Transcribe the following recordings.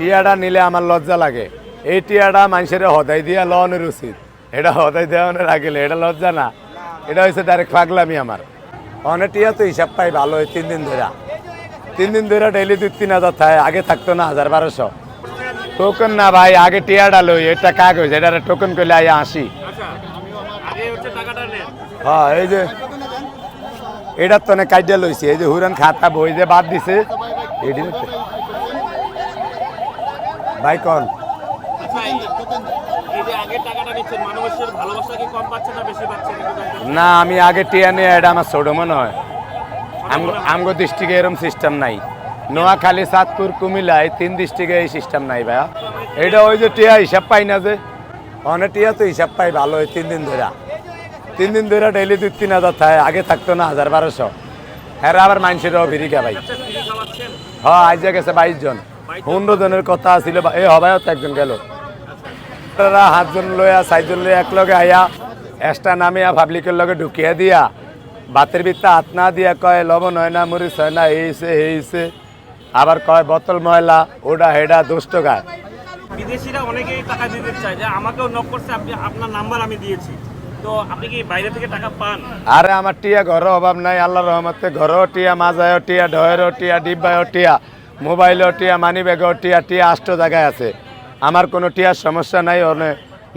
টিয়াটা নিলে আমার লজ্জা লাগে। এই টিয়াটা মানুষের হদাই দিয়া লওয়ানোর উচিত। এটা হদাই দেওয়ানোর আগে এটা লজ্জা না। এটা হচ্ছে ডাইরেক্ট পাগলামি আমার। অনেক টিয়া তো হিসাব পাই ভালো হয় তিন দিন ধরে তিন দিন ধরে ডেইলি দুই তিন হাজার থাকে, আগে থাকতো না হাজার বারোশো। টোকন না ভাই, আগে টিয়াটা লই, এটা কাগজ এটা টোকন করলে আই আসি হ্যাঁ এই যে এটার তো অনেক কাইডিয়া লইছে, এই যে হুরান খাতা বই যে বাদ দিছে, এটি হচ্ছে। ভাই কন আচ্ছা এই এই যে আগে টাকাটা নিচ্ছেন মানুষের ভালোবাসা কি কম পাচ্ছে না বেশি পাচ্ছে? একটু জানতে না আমি আগে টিয়া নিয়ে এটা আমার ছোট মনে হয়। আম- আমগো ডিস্ট্রিক্টে এরকম সিস্টেম নাই। নোয়াখালী চাঁদপুর কুমিল্লায় তিন ডিস্ট্রিক্টে এই সিস্টেম নাই ভাইয়া। এটা ওই যে টিয়া হিসাব পাই না যে। অনেক টিয়া তো হিসাব পাই ভালো হয় তিন দিন ধরে তিন দিন ধরে ডেইলি দুই তিন হাজার থাকে আগে থাকতো না হাজার বারোশো। হ্যাঁ আবার মানুষেরও ভিড়িকা ভাই। আচ্ছা হ্যাঁ আজ গেছে বাইশ জন। পনেরো জনের কথা ছিল এই হবাই তো একজন গেল। আপনারা হাতজন লইয়া চারজন লইয়া এক লগে আইয়া এক্সট্রা নামিয়া পাবলিকের লগে ঢুকিয়ে দিয়া বাতের ভিতরে হাত না দিয়া কয় লবণ হয় না মরিচ হয় না এইছে এইছে আবার কয় বোতল ময়লা ওটা হেডা দুষ্ট গায় বিদেশিরা অনেকেই টাকা দিতে চায় যে আমাকেও নক করছে আপনি আপনার নাম্বার আমি দিয়েছি। তো আপনি কি বাইরে থেকে টাকা পান? আরে আমার টিয়া ঘর অভাব নাই আল্লাহ রহমতে ঘরও টিয়া মাজায়ও টিয়া ডয়েরও টিয়া ডিব্বায়ও টিয়া। মোবাইলও টিয়া মানি ব্যাগও টিয়া টিয়া আষ্ট জায়গায় আছে। আমার কোনো টিয়ার সমস্যা নাই অনে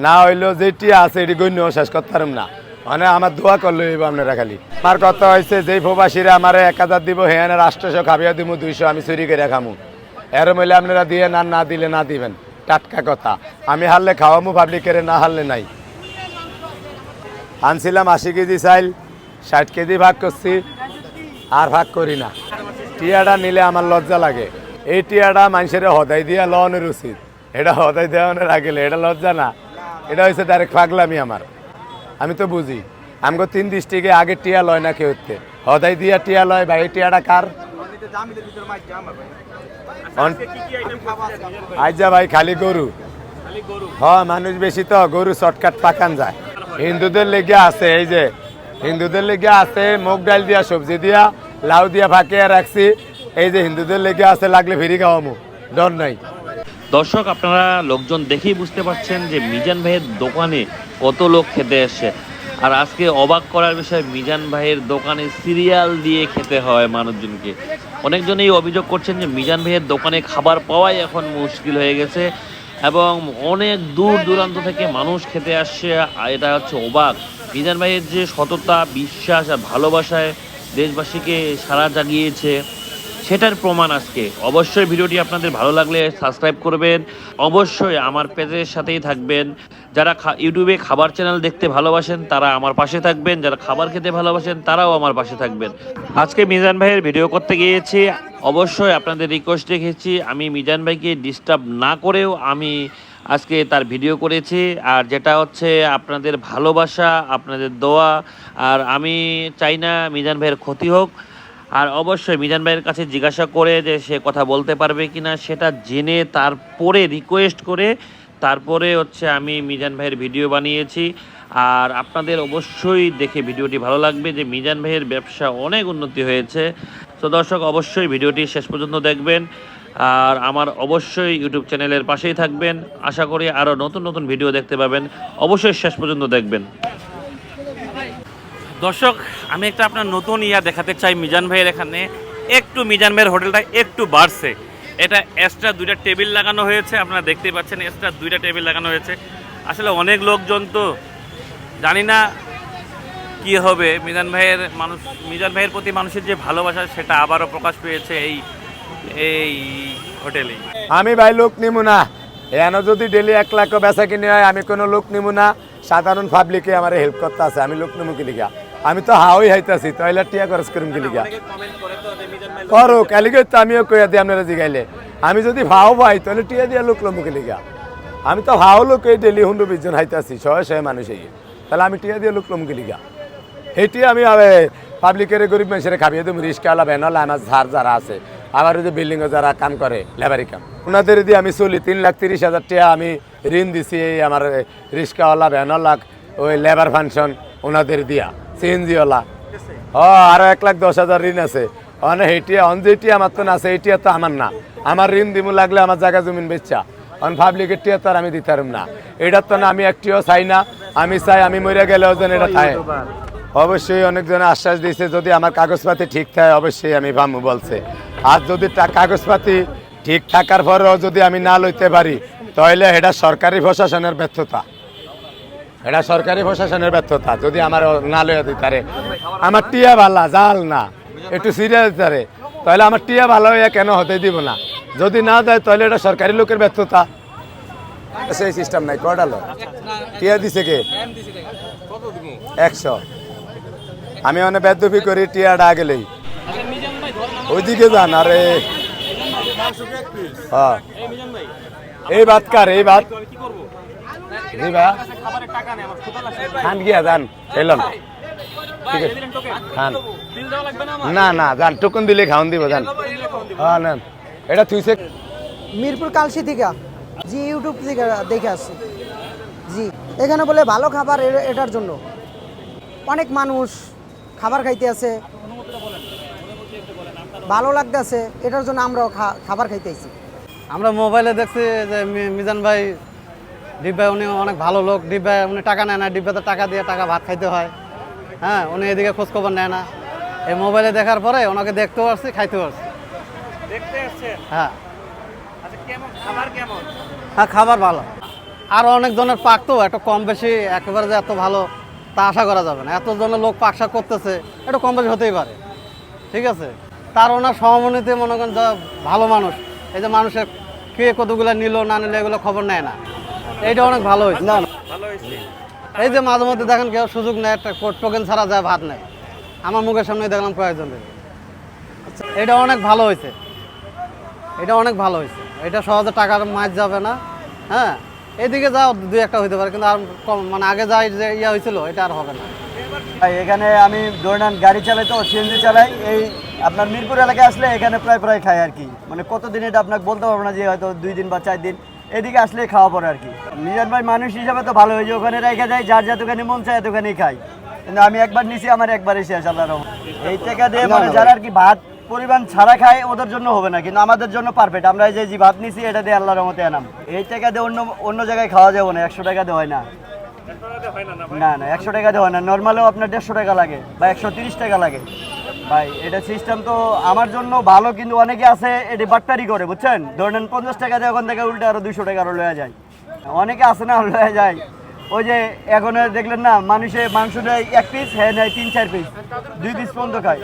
না হইলেও যে টিয়া আছে, এটি গণ্য শেষ করতে পারুম না। মানে আমার দোয়া করলে আপনারা খালি। আমার কথা হয়েছে যেই প্রবাসীরা আমার এক হাজার দিব হ্যাঁ আষ্টশো খাবিয়া দিব দুইশো আমি চুরি করে খামু। এর মইলে আপনারা দিয়ে না না দিলে না দিবেন। টাটকা কথা। আমি হারলে খাওয়ামু, পাবলিকের না হারলে নাই। আনছিলাম আশি কেজি চাইল, ষাট কেজি ভাগ করছি, আর ভাগ করি না। টিয়াটা নিলে আমার লজ্জা লাগে। এই টিয়াটা মানুষের হদাই দিয়া লওয়ানোর উচিত এটা হদাই দেওয়ানোর আগে এটা লজ্জা না। এটা হচ্ছে ডাইরেক্ট পাগলামি আমার। আমি তো বুঝি। আমগো তিন ডিস্ট্রিক্টে আগে টিয়া লয় না কেউ হদাই দিয়া টিয়া লয় ভাই টিয়াটা কার? যা ভাই, খালি গরু। হ্যাঁ মানুষ বেশি তো, গরু শর্টকাট পাকান যায়। হিন্দুদের লেগে আছে, এই যে। হিন্দুদের লেগে আছে, মুগ ডাল দিয়া সবজি দিয়া। লাউ দিয়া ফাঁকিয়া রাখছি। এই যে হিন্দুদের লেগে আছে, লাগলে ফিরি খাওয়ামু। ডর নাই। দর্শক, আপনারা লোকজন দেখেই বুঝতে পারছেন যে মিজান ভাইয়ের দোকানে কত লোক খেতে এসছে আর আজকে অবাক করার বিষয়, মিজান ভাইয়ের দোকানে সিরিয়াল দিয়ে খেতে হয় মানুষজনকে। অনেকজনই অভিযোগ করছেন যে মিজান ভাইয়ের দোকানে খাবার পাওয়াই এখন মুশকিল হয়ে গেছে এবং অনেক দূর দূরান্ত থেকে মানুষ খেতে আসছে। এটা হচ্ছে অবাক। মিজান ভাইয়ের যে সততা, বিশ্বাস আর ভালোবাসায় দেশবাসীকে সারা জাগিয়েছে, সেটার প্রমাণ আজকে। অবশ্যই ভিডিওটি আপনাদের ভালো লাগলে সাবস্ক্রাইব করবেন। অবশ্যই আমার পেজের সাথেই থাকবেন। যারা ইউটিউবে খাবার চ্যানেল দেখতে ভালোবাসেন, তারা আমার পাশে থাকবেন। যারা খাবার খেতে ভালোবাসেন, তারাও আমার পাশে থাকবেন। আজকে মিজান ভাইয়ের ভিডিও করতে গিয়েছি। অবশ্যই আপনাদের রিকোয়েস্ট রেখেছি। আমি মিজান ভাইকে ডিস্টার্ব না করেও আমি আজকে তার ভিডিও করেছি, আর যেটা হচ্ছে আপনাদের ভালোবাসা, আপনাদের দোয়া, আর আমি চাই না মিজান ভাইয়ের ক্ষতি হোক। আর অবশ্যই মিজান ভাইয়ের কাছে জিজ্ঞাসা করে যে সে কথা বলতে পারবে কি না সেটা জেনে তারপরে রিকোয়েস্ট করে তারপরে হচ্ছে আমি মিজান ভাইয়ের ভিডিও বানিয়েছি। আর আপনাদের অবশ্যই দেখে ভিডিওটি ভালো লাগবে যে মিজান ভাইয়ের ব্যবসা অনেক উন্নতি হয়েছে। তো দর্শক, অবশ্যই ভিডিওটি শেষ পর্যন্ত দেখবেন। আর আমার অবশ্যই ইউটিউব চ্যানেলের পাশেই থাকবেন। আশা করি আরও নতুন নতুন ভিডিও দেখতে পাবেন। অবশ্যই শেষ পর্যন্ত দেখবেন। দর্শক, আমি একটা আপনার নতুন ইয়া দেখাতে চাই মিজান ভাইয়ের এখানে। একটু মিজান ভাইয়ের হোটেলটা একটু বাড়ছে। এটা এক্সট্রা দুইটা টেবিল লাগানো হয়েছে, আপনারা দেখতেই পাচ্ছেন এক্সট্রা দুইটা টেবিল লাগানো হয়েছে। আসলে অনেক লোকজন তো জানি না কি হবে। মিজান ভাইয়ের মানুষ, মিজান ভাইয়ের প্রতি মানুষের যে ভালোবাসা, সেটা আবারও প্রকাশ পেয়েছে এই এই হোটেলেই। আমি ভাই লোক নিমু না। এন যদি ডেলি এক লাখ বেচা কিনে হয় আমি কোনো লোক নিমু না। সাধারণ পাবলিকে আমার হেল্প করতে আছে আমি লোক নিমু কি লিগা? আমি তো হাওই হাইতাছি তাইলে টিয়া খরচ করুম কি কমেন্ট করে কালিকে তো আমিও কইয়া দিই আপনারা জিগাইলে। আমি যদি ভাও পাই তাহলে টিয়া দিয়া লোক লমুকে লিগা? আমি তো ভাও লোক এই ডেলি হুন্ডু বিশজন হাইতাছি শয়ে শয়ে মানুষ এই। তাহলে আমি টিয়া দিয়ে লোক লমুকে লিগা? এটি আমি পাবলিকের গরিব মানুষের খাবিয়ে দেবো রিক্সাওয়ালা ভ্যানওয়ালা আমার ধার যারা আছে। আবার ওই যে বিল্ডিংয়ে যারা কাম করে লেবারি কাম ওনাদের দিয়ে আমি চলি। তিন লাখ তিরিশ হাজার টাকা আমি ঋণ দিছি এই আমার রিক্সাওয়ালা ভ্যানওয়ালা ওই লেবার ফাংশন ওনাদের দিয়া সিএনজিওয়ালা ও আরও এক লাখ দশ হাজার ঋণ আছে। অনে হেটিয়া অন যে টিয়া আমার তো না আছে এই টিয়া তো আমার না। আমার ঋণ দিমু লাগলে আমার জায়গা জমিন বেচা। অন পাবলিকের টিয়া তো আর আমি দিতারম না। এটা তো না আমি একটিও চাই না। আমি চাই আমি মরে গেলেও যেন এটা থাকে। অবশ্যই অনেকজনে আশ্বাস দিয়েছে, যদি আমার কাগজপাতি ঠিক থাকে, অবশ্যই আমি ভামু বলছে। আর যদি কাগজপাতি ঠিক থাকার পরেও যদি আমি না লইতে পারি, তাহলে এটা সরকারি প্রশাসনের ব্যর্থতা। এটা সরকারি প্রশাসনের ব্যর্থতা, যদি আমার না লইয়া দিতারে আমার টিয়া ভালা জাল না, একটু সিরিয়াস দিতারে তাহলে আমার টিয়া ভালো হইয়া কেন হতে দিব না? যদি না দেয়, তাহলে এটা সরকারি লোকের ব্যর্থতা। সেই সিস্টেম নাই কটালো টিয়া দিছে কে? একশো। আমি অনেক বেদবি করি টিয়াটা গেলেই ওইদিকে যান, আরে। হ্যাঁ। এই ভাত কার, এই ভাই খান খান। না না দিব হ্যাঁ এটা তুইছে মিরপুর কালসি জি, ইউটিউব দেখে জি, এখানে বলে ভালো খাবার এটার জন্য। অনেক মানুষ খাবার খাইতে আছে। ভালো লাগতেছে এটার জন্য আমরাও খা- খাবার খাইতে আইছি। আমরা মোবাইলে দেখছি যে মি- মিজান ভাই ডিব্বায় উনি অনেক ভালো লোক। ডিব্বায় উনি টাকা নেয় না ডিব্বাতে টাকা দিয়ে টাকা ভাত খাইতে হয়। হ্যাঁ উনি এদিকে খোঁজখবর নেয় না। এই মোবাইলে দেখার পরে ওনাকে দেখতেও পারছি খাইতেও পারছি হ্যাঁ। আচ্ছা খাবার হ্যাঁ খাবার ভালো। আর অনেক জনের পাক তো একটু কম বেশি একেবারে যে এত ভালো। তা আশা করা যাবে না। এত জনের লোক পাকশাক করতেছে একটু কম বেশি হতেই পারে। ঠিক আছে? তার ওনার সহমনিতে মনে করেন যা ভালো মানুষ এই যে মানুষের কে কতগুলো নিল না নিল এগুলো খবর নেয় না। এইটা অনেক ভালো হয়েছে। না ভালো এই যে মাঝে মধ্যে দেখেন কেউ সুযোগ নেয় একটা টোকেন ছাড়া যায় ভাত নেয়। আমার মুখের সামনে দেখলাম কয়েকজনের আচ্ছা, এটা অনেক ভালো হয়েছে। এটা অনেক ভালো হয়েছে। এটা সহজে টাকার মাছ যাবে না হ্যাঁ? এদিকে যাও দুই একটা হইতে পারে কিন্তু আর কম মানে আগে যাই যে ইয়া হয়েছিল এটা আর হবে না। এখানে আমি দৌড়ান গাড়ি চালাই তো সিএনজি চালাই এই আপনার মিরপুর এলাকায় আসলে এখানে প্রায় প্রায় খাই আর কি। মানে কতদিন এটা আপনাকে বলতে পারব না যে হয়তো দুই দিন বা চার দিন এদিকে আসলে খাওয়া পড়ে আর কি। নিজের ভাই মানুষ হিসাবে তো ভালো হয়েছে ওখানে রেখে যায় যার যা দোকানে মন চায় দোকানেই খাই কিন্তু আমি একবার নিছি আমার একবারই শেষ আল্লাহ রহমান এই টাকা দিয়ে মানে যারা আর কি ভাত পরিমাণ ছাড়া খায় ওদের জন্য হবে না, কিন্তু আমাদের জন্য পারফেক্ট আমরা এই যে যে ভাত নিছি, এটা দিয়ে আল্লাহ রহমতে আনাম। এই টাকা দিয়ে অন্য অন্য জায়গায় খাওয়া যাবে না, একশো টাকা দিয়ে হয় না। না না, একশো টাকা দেওয়া না। নর্মালেও আপনার দেড়শো টাকা লাগে, বা একশো তিরিশ টাকা লাগে। ভাই, এটা সিস্টেম তো আমার জন্য ভালো, কিন্তু অনেকে আছে, এটি বাট্টারি করে, বুঝছেন? ধরেন পঞ্চাশ টাকা দিয়ে ওখান থেকে উল্টে আরও দুশো টাকা আরও লয়ে যায়। অনেকে আছে না, লয়ে যায়। ওই যে এখন দেখলেন না, মানুষে মাংস নেয় এক পিস হ্যাঁ নেয় তিন, চার পিস দুই পিস পর্যন্ত খায়।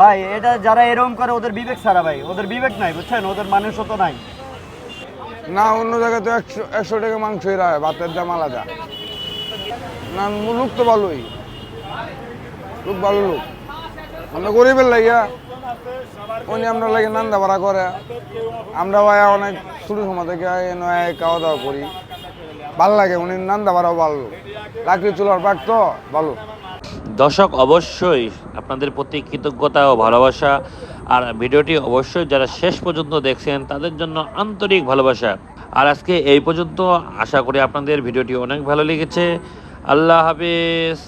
ভাই, এটা যারা এরকম করে, ওদের বিবেক ছাড়া ভাই, ওদের বিবেক নাই, বুঝছেন? ওদের মানুষও তো নাই। না, অন্য জায়গায় তো একশো একশো টাকা মাংসই রায় ভাতের দাম আলাদা। না লোক তো ভালোই। লোক ভালো লোক। আমরা গরিবের লাগিয়া, উনি আমরা লাগে নান্দা ভাড়া করে। আমরা অনেক ছোটো সময় থেকে খাওয়া দাওয়া করি। ভালো লাগে, উনি নান্দা ভাড়াও ভালো। লাকড়ি চুলার পাক তো, ভালো। দর্শক, অবশ্যই আপনাদের প্রতি কৃতজ্ঞতা ও ভালোবাসা। আর ভিডিওটি অবশ্যই যারা শেষ পর্যন্ত দেখছেন, তাদের জন্য আন্তরিক ভালোবাসা। আর আজকে এই পর্যন্ত আশা করি আপনাদের ভিডিওটি অনেক ভালো লেগেছে। আল্লাহ হাফিজ।